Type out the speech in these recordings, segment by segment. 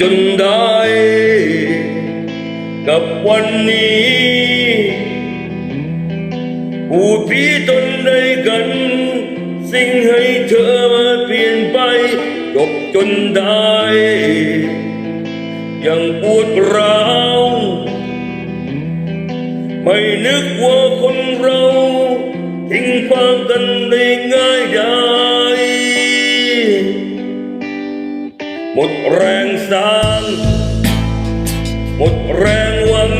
จนได้ กับวันนี้พูพี่ตนได้กัน สิ่งให้เธอมาเปลี่ยนไปจบจนได้ ยังปวดร้าวไม่นึกว่าคนเราทิ้งความกันได้ง่าย มดแรงสร้างหมดแรงหวัง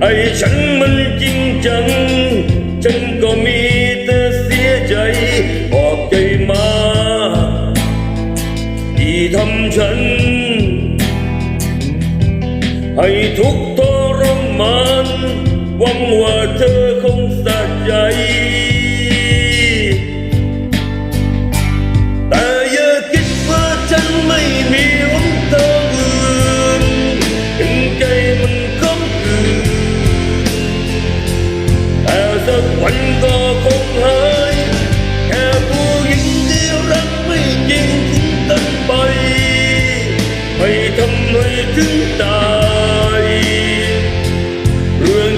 ไอ้ฉันมันจริงจัง ฉันก็มีแต่เสียใจออกใจมา ที่ทำฉัน ให้ทุกทรมานหวังว่าเธอคงสะใจ